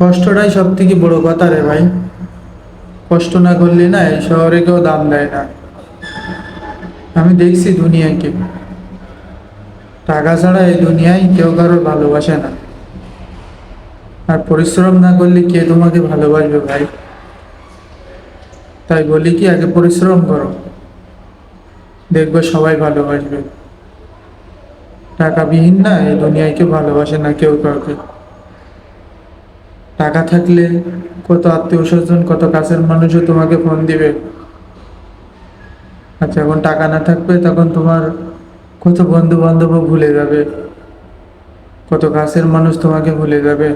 কষ্টটাই সব থেকে বড় কথা রে ভাই। কষ্ট না করলে না এই শহরে কেউ দাম দেয় না। আমি দেখছি দুনিয়াকে। টাকা ছাড়া এই দুনিয়ায় কেউ কারোর ভালোবাসে না। আর পরিশ্রম না করলে কে তোমাকে ভালোবাসবে ভাই? তাই বলি কি, আগে পরিশ্রম করো। দেখবে সবাই ভালোবাসবে। টাকাবিহীন না, এই দুনিয়ায় কেউ ভালোবাসে না কেউ কাউকে। টাকা থাকলে কত আত্মীয় স্বজন, কত কাছের মানুষও তোমাকে ফোন দিবে। আচ্ছা যখন টাকা না থাকবে, তখন তোমার কত বন্ধু বান্ধবও ভুলে যাবে। কত কাছের মানুষ তোমাকে ভুলে যাবে।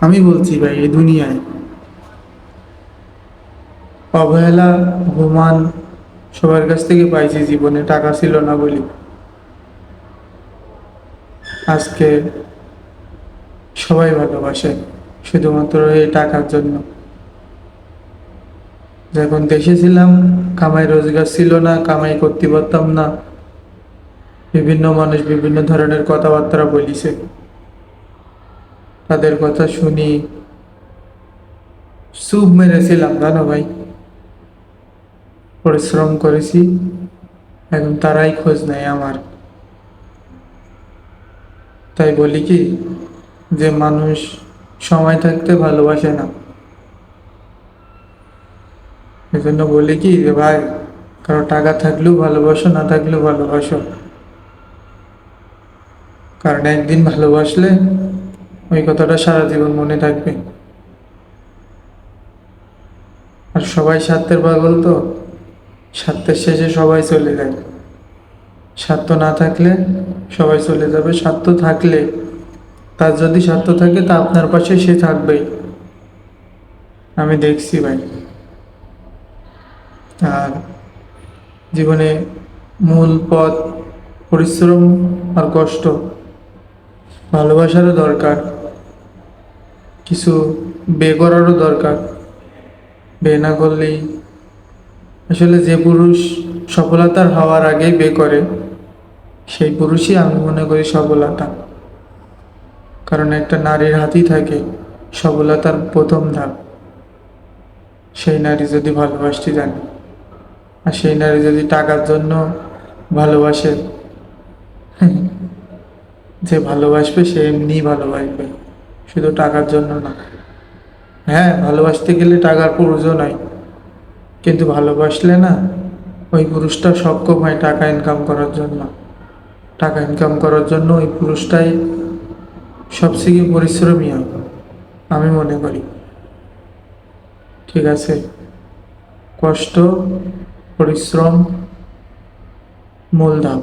আমি বলছি ভাই, এই দুনিয়ায় অবহেলা, অপমান সবার কাছ থেকে পাইছি জীবনে, টাকা ছিল না বলি। আজকে সবাই ভালোবাসে, শুধুমাত্র এই টাকার জন্য। যখন দেশে ছিলাম, কামাই রোজগার ছিল না, কামাই করতে পারতাম না। বিভিন্ন মানুষ বিভিন্ন ধরনের কথাবার্তা বলিছে। তাদের কথা শুনি চুপ মেরেছিলাম, জানো ভাই? পরিশ্রম করেছি, এখন তারাই খোঁজ নেয় আমার। তাই বলি কি যে মানুষ সময় থাকতে ভালোবাসে না। এজন্য বলি কি যে ভাই, কারও টাকা থাকলেও ভালোবাসো, না থাকলেও ভালোবাসো। কারণ একদিন ভালোবাসলে ওই কথাটা সারা জীবন মনে থাকবে। আর সবাই স্বার্থের পাগল তো, স্বার্থের শেষে সবাই চলে যায়। স্বার্থ না থাকলে সবাই চলে যাবে, স্বার্থ থাকলে তার যদি স্বার্থ থাকে, তা আপনার পাশে সে থাকবেই। আমি দেখছি ভাই। আর জীবনে মূল পথ পরিশ্রম আর কষ্ট, ভালোবাসারও দরকার, কিছু বে করারও দরকার। বে না করলেই আসলে যে পুরুষ সফলতার হওয়ার আগেই বে করে, সেই পুরুষই আমি মনে করি সফলতা। কারণ একটা নারীর হাতেই থাকে সফলতার প্রথম ধাপ। সেই নারী যদি ভালোবাসতে জানে আর সেই নারী যদি টাকার জন্য ভালোবাসে, যে ভালোবাসবে সে এমনিই ভালোবাসবে, শুধু টাকার জন্য না। হ্যাঁ ভালোবাসতে গেলে টাকার প্রয়োজন হয়, কিন্তু ভালোবাসলে না, ওই পুরুষটা সক্ষম হয় টাকা ইনকাম করার জন্য। টাকা ইনকাম করার জন্য ওই পুরুষটাই সবথেকে পরিশ্রমী আমি মনে করি। ঠিক আছে? কষ্ট পরিশ্রম মূলধাপ